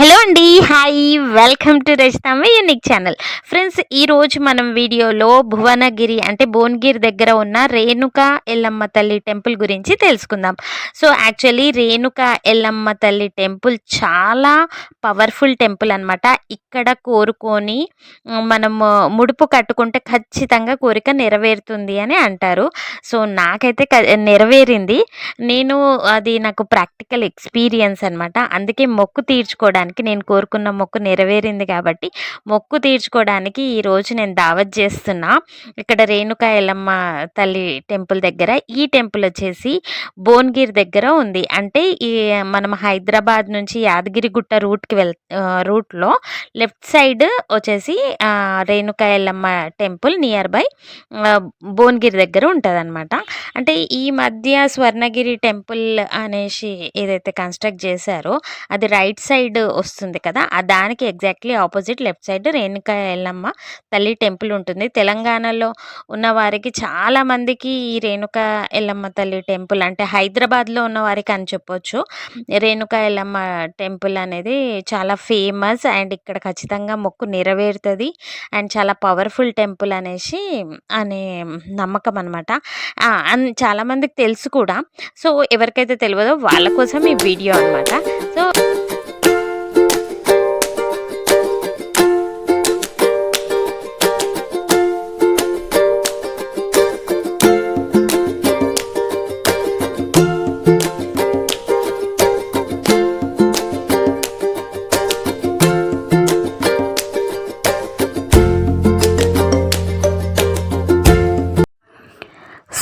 Hello అండి hi welcome to Rajitamma unique channel. Friends ఈరోజు మనం వీడియోలో భువనగిరి అంటే భువనగిరి దగ్గర ఉన్న రేణుక ఎల్లమ్మ తల్లి టెంపుల్ గురించి తెలుసుకుందాం. సో యాక్చువల్లీ రేణుక ఎల్లమ్మ తల్లి టెంపుల్ చాలా పవర్ఫుల్ టెంపుల్ అనమాట ఇక్కడ కోరుకొని మనము ముడుపు కట్టుకుంటే ఖచ్చితంగా కోరిక నెరవేరుతుంది అని అంటారు. సో నాకైతే క- నెరవేరింది. నేను అది నాకు ప్రాక్టికల్ ఎక్స్పీరియన్స్ అనమాట అందుకే మొక్కు తీర్చుకోవడానికి నేను కోరుకున్న మొక్కు నెరవేరింది కాబట్టి మొక్కు తీర్చుకోవడానికి ఈరోజు నేను దావత్ చేస్తున్నా. ఇక్కడ రేణుకా ఎల్లమ్మ తల్లి టెంపుల్ దగ్గర ఈ టెంపుల్ వచ్చేసి భువనగిరి దగ్గర ఉంది. అంటే ఈ మనం హైదరాబాద్ నుంచి యాదగిరిగుట్ట రూట్కి వెళ్ రూట్లో లెఫ్ట్ సైడ్ వచ్చేసి Renuka Yellamma Renuka Yellamma temple near by Bhuvanagiri దగ్గర ఉంటుంది అంటే ఈ మధ్య స్వర్ణగిరి టెంపుల్ అనేసి ఏదైతే కన్స్ట్రక్ట్ చేశారో అది రైట్ సైడ్ వస్తుంది కదా! ఆ దానికి exactly opposite left side Renuka Yellamma తల్లి టెంపుల్ ఉంటుంది. తెలంగాణలో ఉన్న వారికి చాలా మందికి ఈ రేణుకా ఎల్లమ్మ తల్లి టెంపుల్ అంటే హైదరాబాద్లో ఉన్న వారికి అని చెప్పొచ్చు. రేణుక ఎల్లమ్మ టెంపుల్ అనేది చాలా ఫేమస్ అండ్ ఇక్కడ ఖచ్చితంగా మొక్కు నెరవేరుతుంది అండ్ చాలా పవర్ఫుల్ టెంపుల్ అనేసి అనే నమ్మకం అనమాట అన్ చాలామందికి తెలుసు కూడా. సో ఎవరికైతే తెలియదో వాళ్ళ కోసం ఈ వీడియో అనమాట సో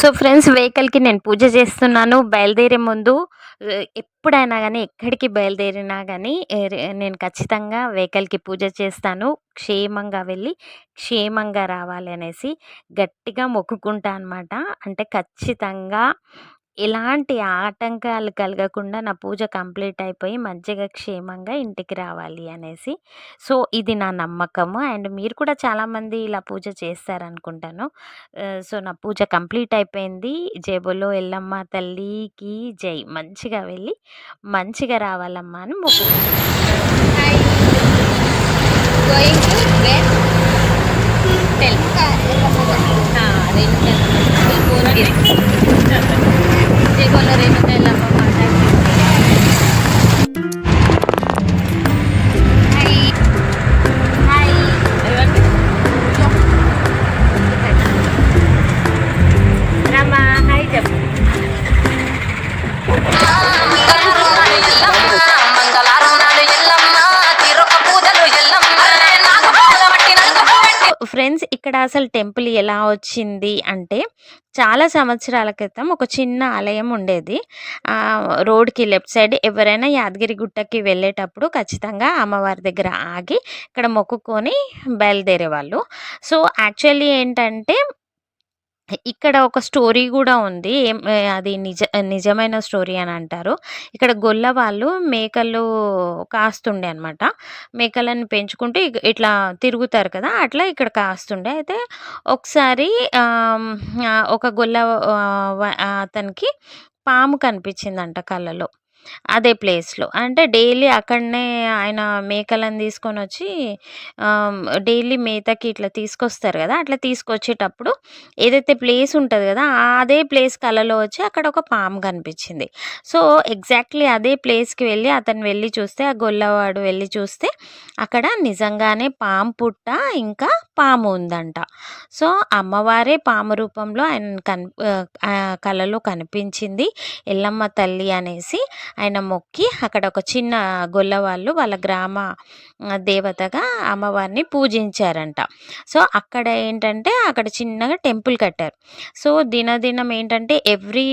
సో ఫ్రెండ్స్ వెహికల్కి నేను పూజ చేస్తున్నాను. బయలుదేరే ముందు ఎప్పుడైనా కానీ ఎక్కడికి బయలుదేరినా కానీ నేను ఖచ్చితంగా వెహికల్కి పూజ చేస్తాను. క్షేమంగా వెళ్ళి క్షేమంగా రావాలి అనేసి గట్టిగా మొక్కుకుంటా అనమాట అంటే ఖచ్చితంగా ఎలాంటి ఆటంకాలు కలగకుండా నా పూజ కంప్లీట్ అయిపోయి మంచిగా క్షేమంగా ఇంటికి రావాలి అనేసి. సో ఇది నా నమ్మకము. అండ్ మీరు కూడా చాలామంది ఇలా పూజ చేస్తారనుకుంటాను. సో నా పూజ కంప్లీట్ అయిపోయింది. జేబులో ఎల్లమ్మ తల్లికి జై. మంచిగా వెళ్ళి మంచిగా రావాలమ్మా అని మొక్కు Hindi ko na rin. Hindi ko na rin. Hindi ko na rin. అసలు టెంపుల్ ఎలా వచ్చింది అంటే చాలా సంవత్సరాల క్రితం ఒక చిన్న ఆలయం ఉండేది. ఆ, రోడ్కి లెఫ్ట్ సైడ్ ఎవరైనా యాదగిరి గుట్టకి వెళ్ళేటప్పుడు ఖచ్చితంగా అమ్మవారి దగ్గర ఆగి ఇక్కడ మొక్కుకొని బయలుదేరేవాళ్ళు. సో యాక్చువల్లీ ఏంటంటే ఇక్కడ ఒక స్టోరీ కూడా ఉంది. ఏం అది నిజ నిజమైన స్టోరీ అని అంటారు. ఇక్కడ గొల్ల వాళ్ళు మేకలు కాస్తుండే అనమాట మేకలను పెంచుకుంటూ ఇట్లా తిరుగుతారు కదా అట్లా ఇక్కడ కాస్తుండే. అయితే ఒకసారి ఒక గొల్ల అతనికి పాము కనిపించిందంట కళ్ళలో. అదే ప్లేస్లో. అంటే డైలీ అక్కడనే ఆయన మేకలను తీసుకొని వచ్చి డైలీ మేతకి ఇట్లా తీసుకొస్తారు కదా అట్లా తీసుకొచ్చేటప్పుడు ఏదైతే ప్లేస్ ఉంటుంది కదా అదే ప్లేస్ కలలో వచ్చి అక్కడ ఒక పాము కనిపించింది. సో ఎగ్జాక్ట్లీ అదే ప్లేస్కి వెళ్ళి అతను వెళ్ళి చూస్తే ఆ గొల్లవాడు వెళ్ళి చూస్తే అక్కడ నిజంగానే పాము పుట్ట ఇంకా పాము ఉందంట. సో అమ్మవారే పాము రూపంలో ఆయన కన్ ఆ కలలో కనిపించింది. ఎల్లమ్మ తల్లి అనేసి ఆయన మొక్కి అక్కడ ఒక చిన్న గొల్లవాళ్ళు వాళ్ళ గ్రామ దేవతగా అమ్మవారిని పూజించారంట. సో అక్కడ ఏంటంటే అక్కడ చిన్నగా టెంపుల్ కట్టారు. సో దినదినం ఏంటంటే ఎవ్రీ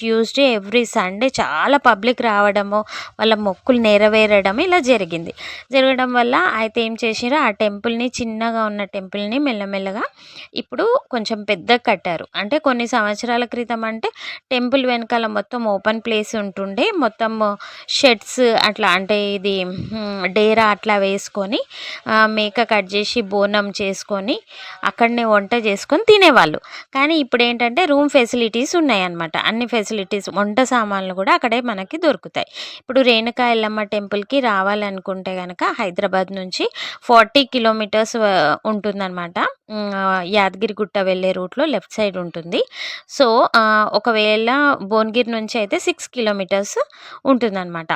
ట్యూస్డే ఎవ్రీ సండే చాలా పబ్లిక్ రావడము వాళ్ళ మొక్కులు నెరవేరడం ఇలా జరిగింది. జరగడం వల్ల అయితే ఏం చేసినారు ఆ టెంపుల్ని చిన్నగా ఉన్న టెంపుల్ని మెల్లమెల్లగా ఇప్పుడు కొంచెం పెద్దగా కట్టారు. అంటే కొన్ని సంవత్సరాల క్రితం అంటే టెంపుల్ వెనకాల మొత్తం ఓపెన్ ప్లేస్ ఉంటుండే మొత్తం షెడ్స్ అట్లా అంటే ఇది డేరా అట్లా వేసుకొని మేక కట్ చేసి బోనం చేసుకొని అక్కడనే వంట చేసుకొని తినేవాళ్ళు. కానీ ఇప్పుడు ఏంటంటే రూమ్ ఫెసిలిటీస్ ఉన్నాయన్నమాట. అన్ని ఫెసిలిటీస్ వంట సామాన్లు కూడా అక్కడే మనకి దొరుకుతాయి. ఇప్పుడు రేణుకా ఎల్లమ్మ టెంపుల్కి రావాలనుకుంటే కనుక హైదరాబాద్ నుంచి ఫార్టీ కిలోమీటర్స్ ఉంటుందన్నమాట. యాదగిరిగుట్ట వెళ్ళే రూట్లో లెఫ్ట్ సైడ్ ఉంటుంది. సో ఒకవేళ భువనగిరి నుంచి అయితే సిక్స్ కిలోమీటర్స్ ఉంటుందన్నమాట.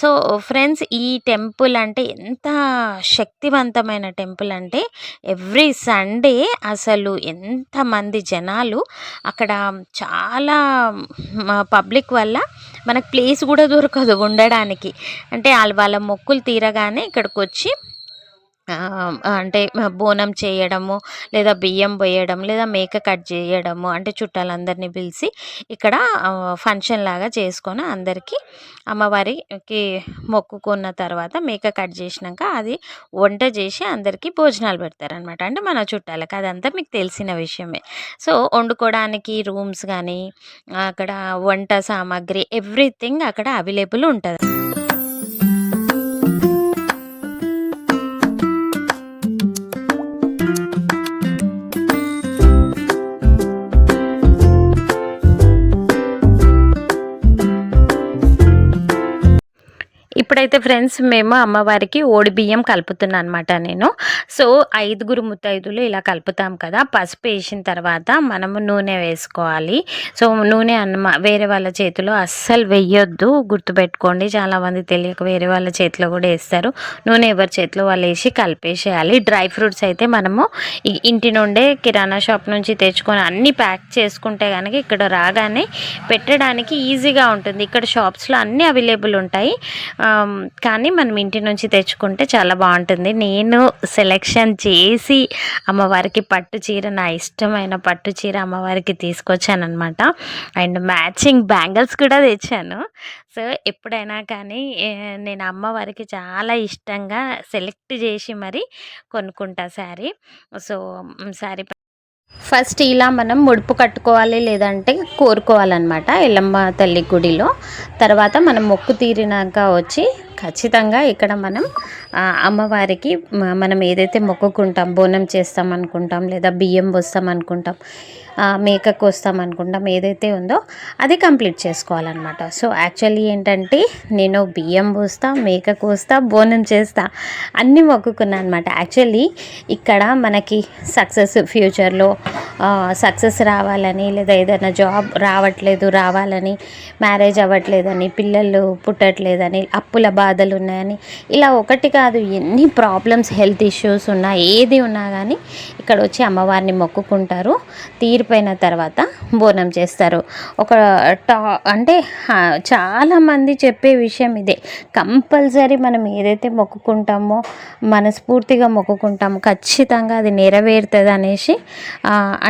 సో ఫ్రెండ్స్ ఈ టెంపుల్ అంటే ఎంత శక్తివంతమైన టెంపుల్ అంటే ఎవ్రీ సండే అసలు ఎంతమంది జనాలు అక్కడ చాలా పబ్లిక్ వల్ల మనకు ప్లేస్ కూడా దొరకదు ఉండడానికి. అంటే వాళ్ళ వాళ్ళ మొక్కులు తీరగానే ఇక్కడికి వచ్చి అంటే బోనం చేయడము లేదా బియ్యం పోయడం లేదా మేక కట్ చేయడము అంటే చుట్టాలందరినీ పిలిచి ఇక్కడ ఫంక్షన్ లాగా చేసుకొని అందరికీ అమ్మవారికి మొక్కుకున్న తర్వాత మేక కట్ చేసినాక అది వంట చేసి అందరికీ భోజనాలు పెడతారనమాట అంటే మన చుట్టాలకు అదంతా మీకు తెలిసిన విషయమే. సో వండుకోవడానికి రూమ్స్ కానీ అక్కడ వంట సామాగ్రి ఎవ్రీథింగ్ అక్కడ అవైలబుల్ ఉంటుంది. ఇప్పుడైతే ఫ్రెండ్స్ మేము అమ్మవారికి ఓడి బియ్యం కలుపుతున్నాను అనమాట నేను. సో ఐదుగురు ముత్తైదులు ఇలా కలుపుతాం కదా. పసుపు వేసిన తర్వాత మనము నూనె వేసుకోవాలి. సో నూనె అన్న వేరే వాళ్ళ చేతిలో అస్సలు వెయ్యొద్దు గుర్తుపెట్టుకోండి చాలామంది తెలియక వేరే వాళ్ళ చేతిలో కూడా వేస్తారు. నూనె ఎవరి చేతిలో వాళ్ళు వేసి కలిపేసేయాలి. డ్రై ఫ్రూట్స్ అయితే మనము ఇంటి నుండే కిరాణా షాప్ నుంచి తెచ్చుకొని అన్నీ ప్యాక్ చేసుకుంటే కనుక ఇక్కడ రాగానే పెట్టడానికి ఈజీగా ఉంటుంది. ఇక్కడ షాప్స్లో అన్నీ అవైలబుల్ ఉంటాయి. కానీ మనం ఇంటి నుంచి తెచ్చుకుంటే చాలా బాగుంటుంది. నేను సెలెక్షన్ చేసి అమ్మవారికి పట్టు చీర నా ఇష్టమైన పట్టు చీర అమ్మవారికి తీసుకొచ్చాను అనమాట అండ్ మ్యాచింగ్ బ్యాంగిల్స్ కూడా తెచ్చాను. సో ఎప్పుడైనా కానీ నేను అమ్మవారికి చాలా ఇష్టంగా సెలెక్ట్ చేసి మరి కొనుక్కుంటా శారీ. సో శారీ ఫస్ట్ ఇలా మనం ముడుపు కట్టుకోవాలి లేదంటే కోరుకోవాలన్నమాట ఎల్లమ్మ తల్లి గుడిలో. తర్వాత మనం మొక్కు తీరినాక వచ్చి ఖచ్చితంగా ఇక్కడ మనం అమ్మవారికి మనం ఏదైతే మొక్కుకుంటాం బోనం చేస్తాం అనుకుంటాం లేదా బియ్యం పోస్తాం అనుకుంటాం మేక కోస్తాం అనుకుంటాం ఏదైతే ఉందో అది కంప్లీట్ చేసుకోవాలన్నమాట. సో యాక్చువల్లీ ఏంటంటే నేను బియ్యం పోస్తా మేక కోస్తా బోనం చేస్తా అన్నీ మొక్కుకున్నా అనమాట యాక్చువల్లీ ఇక్కడ మనకి సక్సెస్ ఫ్యూచర్లో సక్సెస్ రావాలని లేదా ఏదైనా జాబ్ రావట్లేదు రావాలని మ్యారేజ్ అవ్వట్లేదని పిల్లలు పుట్టట్లేదని అప్పుల బాధలు ఉన్నాయని ఇలా ఒకటిగా కాదు ఎన్ని ప్రాబ్లమ్స్ హెల్త్ ఇష్యూస్ ఉన్నా ఏది ఉన్నా కానీ ఇక్కడ వచ్చి అమ్మవారిని మొక్కుకుంటారు. తీరిపోయిన తర్వాత బోనం చేస్తారు. ఒక టా అంటే చాలామంది చెప్పే విషయం ఇదే. కంపల్సరీ మనం ఏదైతే మొక్కుకుంటామో మనస్ఫూర్తిగా మొక్కుకుంటామో ఖచ్చితంగా అది నెరవేరుతుంది అనేసి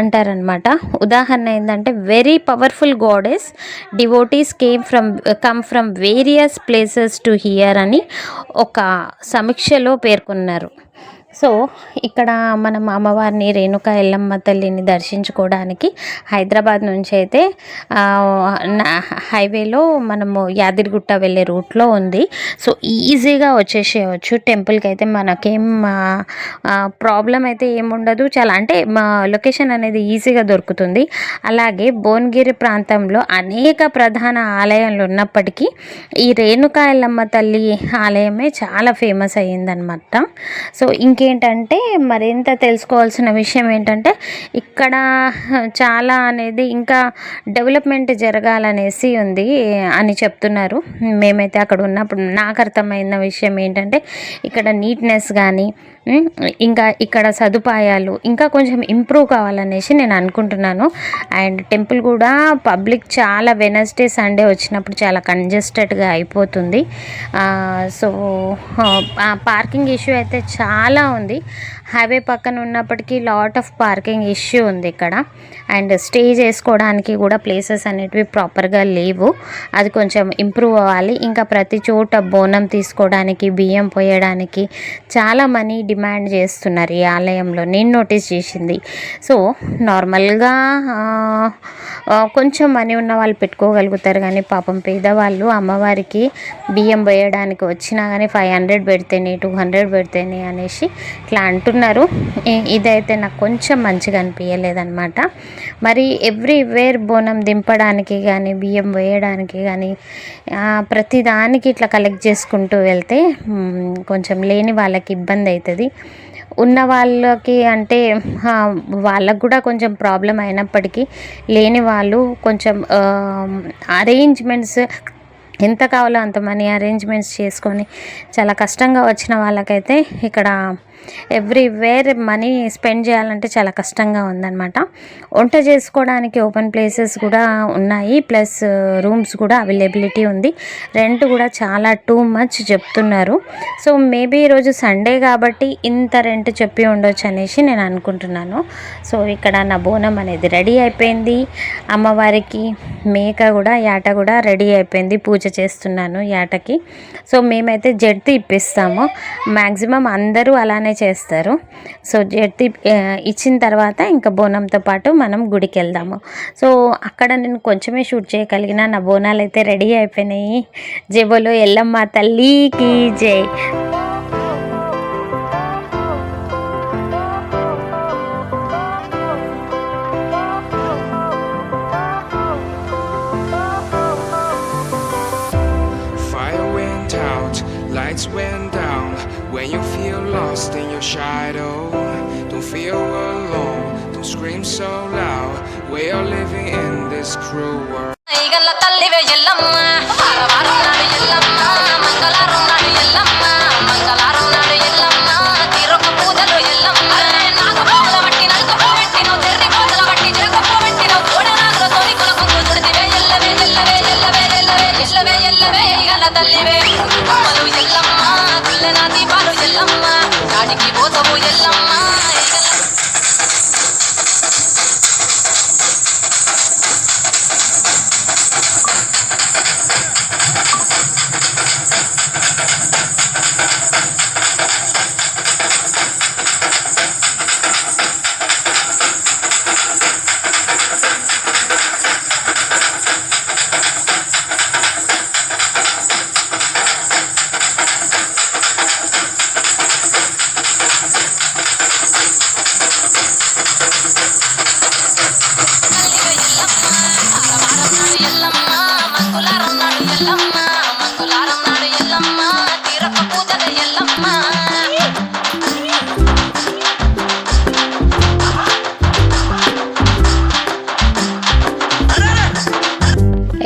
అంటారనమాట ఉదాహరణ ఏంటంటే very powerful goddess devotees came from come from various places to here అని ఒక సమీక్షలో పేర్కొన్నారు. సో ఇక్కడ మనం అమ్మవారిని రేణుక ఎల్లమ్మ తల్లిని దర్శించుకోవడానికి హైదరాబాద్ నుంచి అయితే నా- హైవేలో మనము యాదగిరిగుట్ట వెళ్ళే రూట్లో ఉంది. సో ఈజీగా వచ్చేసేయచ్చు. టెంపుల్కి అయితే మనకేం ప్రాబ్లం అయితే ఏముండదు చాలా అంటే మా లొకేషన్ అనేది ఈజీగా దొరుకుతుంది. అలాగే భువనగిరి ప్రాంతంలో అనేక ప్రధాన ఆలయాలు ఉన్నప్పటికీ ఈ రేణుకా ఎల్లమ్మ తల్లి ఆలయమే చాలా ఫేమస్ అయ్యిందనమాట సో ఇంకేంటంటే మరింత తెలుసుకోవాల్సిన విషయం ఏంటంటే ఇక్కడ చాలా అనేది ఇంకా డెవలప్మెంట్ జరగాలనేసి ఉంది అని చెప్తున్నారు. మేమైతే అక్కడ ఉన్నప్పుడు నాకు అర్థమైన విషయం ఏంటంటే ఇక్కడ నీట్నెస్ కానీ ఇంకా ఇక్కడ సదుపాయాలు ఇంకా కొంచెం ఇంప్రూవ్ కావాలనేసి నేను అనుకుంటున్నాను. అండ్ టెంపుల్ కూడా పబ్లిక్ చాలా వెనస్డే సండే వచ్చినప్పుడు చాలా కంజెస్టెడ్గా అయిపోతుంది. సో పార్కింగ్ ఇష్యూ అయితే చాలా ఉంది హైవే పక్కన ఉన్నప్పటికీ లాట్ ఆఫ్ పార్కింగ్ ఇష్యూ ఉంది ఇక్కడ. అండ్ స్టే చేసుకోవడానికి కూడా ప్లేసెస్ అనేటివి ప్రాపర్గా లేవు. అది కొంచెం ఇంప్రూవ్ అవ్వాలి. ఇంకా ప్రతి చోట బోనం తీసుకోవడానికి బియ్యం పోయడానికి చాలా మనీ డిమాండ్ చేస్తున్నారు ఈ ఆలయంలో. నేను నోటీస్ చేసింది. సో నార్మల్గా కొంచెం మనీ ఉన్న వాళ్ళు పెట్టుకోగలుగుతారు. కానీ పాపం పేదవాళ్ళు అమ్మవారికి బియ్యం పోయడానికి వచ్చినా కానీ ఫైవ్ హండ్రెడ్ పెడితేనే టూ హండ్రెడ్ పెడితేనే అనేసి ఇట్లా అంటున్నారు. ఇ- ఇదైతే నాకు కొంచెం మంచిగా అనిపించలేదన్నమాట మరి ఎవ్రీవేర్ బోనం దింపడానికి కానీ బియ్యం వేయడానికి కానీ ప్రతిదానికి ఇట్లా కలెక్ట్ చేసుకుంటూ వెళ్తే కొంచెం లేని వాళ్ళకి ఇబ్బంది అవుతుంది ఉన్న వాళ్ళకి అంటే వాళ్ళకు కూడా కొంచెం ప్రాబ్లం అయినప్పటికీ లేని వాళ్ళు కొంచెం అరేంజ్మెంట్స్ ఎంత కావాలో అంత మనీ అరేంజ్మెంట్స్ చేసుకొని చాలా కష్టంగా వచ్చిన వాళ్ళకైతే ఇక్కడ ఎవ్రీవేర్ మనీ స్పెండ్ చేయాలంటే చాలా కష్టంగా ఉందన్నమాట. వంట చేసుకోవడానికి ఓపెన్ ప్లేసెస్ కూడా ఉన్నాయి. ప్లస్ రూమ్స్ uh, కూడా అవైలబిలిటీ ఉంది. రెంట్ కూడా చాలా టూ మచ్ చెప్తున్నారు. సో మేబీ ఈరోజు సండే కాబట్టి ఇంత రెంట్ చెప్పి ఉండొచ్చు అనేసి నేను అనుకుంటున్నాను. సో ఇక్కడ నా బోనం అనేది రెడీ అయిపోయింది. అమ్మవారికి మేక కూడా యాట కూడా రెడీ అయిపోయింది. పూజ చేస్తున్నాను యాటకి. సో మేమైతే జడ్తి ఇప్పిస్తాము. మ్యాక్సిమం అందరూ అలానే చేస్తారు. సో జడ్తి ఇచ్చిన తర్వాత ఇంకా బోనంతో పాటు మనం గుడికి వెళ్దాము సో అక్కడ నేను కొంచెమే షూట్ చేయగలిగిన నా బోనాలు అయితే రెడీ అయిపోయినాయి. జేబోలో ఎల్లమ్మ తల్లికి జై.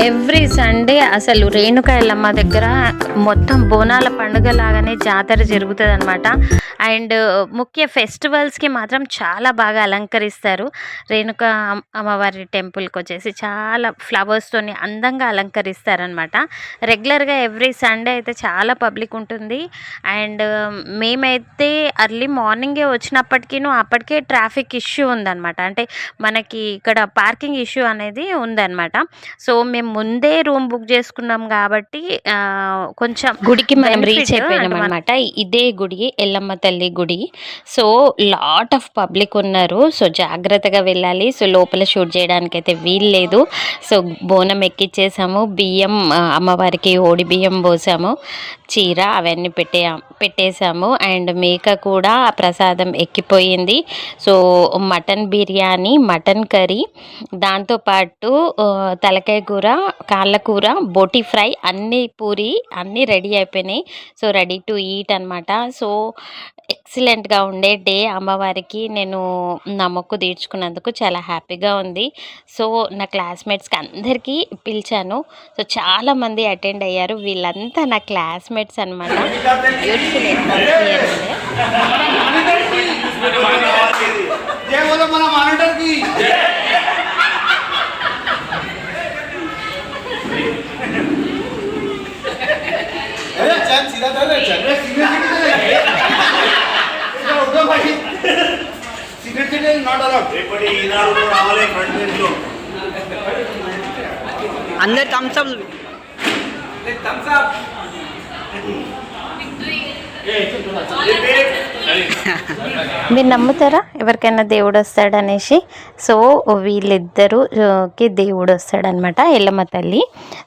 ఎవ్రీ సండే అసలు రేణుక ఎల్లమ్మ దగ్గర మొత్తం బోనాల పండుగ లాగానే జాతర జరుగుతుంది అనమాట అండ్ ముఖ్య ఫెస్టివల్స్కి మాత్రం చాలా బాగా అలంకరిస్తారు. రేణుక అమ్మవారి టెంపుల్కి వచ్చేసి చాలా ఫ్లవర్స్తోని అందంగా అలంకరిస్తారనమాట రెగ్యులర్గా ఎవ్రీ సండే అయితే చాలా పబ్లిక్ ఉంటుంది. అండ్ మేమైతే అర్లీ మార్నింగే వచ్చినప్పటికీ అప్పటికే ట్రాఫిక్ ఇష్యూ ఉందన్నమాట. అంటే మనకి ఇక్కడ పార్కింగ్ ఇష్యూ అనేది ఉందన్నమాట. సో మేము ముందే రూమ్ బుక్ చేసుకున్నాం కాబట్టి కొంచెం గుడికి మనం రీచ్ అయిపోయినాం అనమాట ఇదే గుడి ఎల్లమ్మ తల్లి గుడి. సో లాట్ ఆఫ్ పబ్లిక్ ఉన్నారు. సో జాగ్రత్తగా వెళ్ళాలి. సో లోపల షూట్ చేయడానికి అయితే వీలు లేదు. సో బోనం ఎక్కిచ్చేసాము. బియ్యం అమ్మవారికి ఓడి బియ్యం పోసాము. చీర అవన్నీ పెట్టే పెట్టేశాము అండ్ మేక కూడా ప్రసాదం ఎక్కిపోయింది. So mutton biryani mutton curry. దాంతోపాటు తలకాయ కూర కాళ్ళ కూర బోటి ఫ్రై అన్ని పూరి అన్నీ రెడీ అయిపోయినాయి. సో రెడీ టు ఈట్ అనమాట సో ఎక్సలెంట్గా ఉండే డే అమ్మవారికి నేను నా మొక్కు తీర్చుకున్నందుకు చాలా హ్యాపీగా ఉంది. సో నా క్లాస్మేట్స్కి అందరికీ పిలిచాను. సో చాలామంది అటెండ్ అయ్యారు. వీళ్ళంతా నా క్లాస్మేట్స్ అనమాట బ్యూటిఫుల్ అట్మాస్ఫియర్ ఉంది. जय बोलो मला मॉनिटर की अरे चल सीधा धर रे चल सीधे सीधे సిగరెట్ సిగరెట్ నాట్ అలౌడ్ రేపటి ఈనాడు రావాలి ఫ్రంట్ పేజ్ లో అందరు థమ్స్ అప్ మీరు నమ్ముతారా? ఎవరికైనా దేవుడు వస్తాడనేసి సో వీళ్ళిద్దరుకి దేవుడు వస్తాడనమాట ఎల్లమ్మ తల్లి.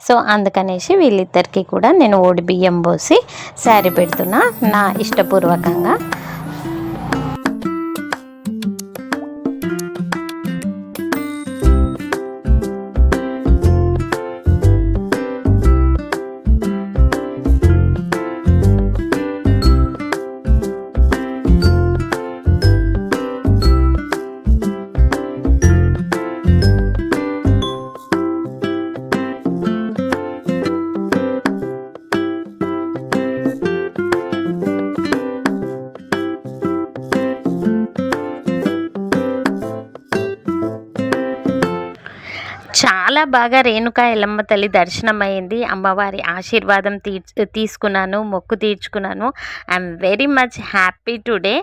సో అందుకనేసి వీళ్ళిద్దరికి కూడా నేను ఓడి బియ్యం పోసి శారీ పెడుతున్నా నా ఇష్టపూర్వకంగా. చాలా బాగా రేణుకా ఎల్లమ్మ తల్లి దర్శనం అయింది అమ్మవారి ఆశీర్వాదం తీర్చ తీసుకున్నాను మొక్కు తీర్చుకున్నాను. I'm very much happy today.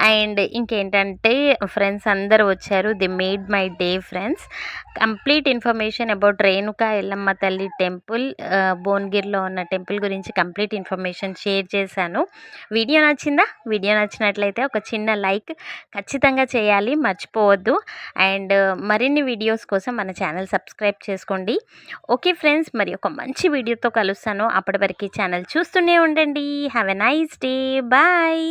And ఇంకేంటంటే ఫ్రెండ్స్ అందరూ వచ్చారు. They made my day friends. Complete information about Renuka Yellamma తల్లి టెంపుల్ భువనగిరిలో ఉన్న టెంపుల్ గురించి కంప్లీట్ ఇన్ఫర్మేషన్ షేర్ చేశాను. వీడియో నచ్చిందా? వీడియో నచ్చినట్లయితే ఒక చిన్న లైక్ ఖచ్చితంగా చేయాలి మర్చిపోవద్దు. అండ్ మరిన్ని వీడియోస్ కోసం మన ఛానల్ సబ్స్క్రైబ్ చేసుకోండి. ఓకే ఫ్రెండ్స్ మరి ఒక మంచి వీడియోతో కలుస్తాను. అప్పటి వరకు ఛానల్ చూస్తూనే ఉండండి. Have a nice day bye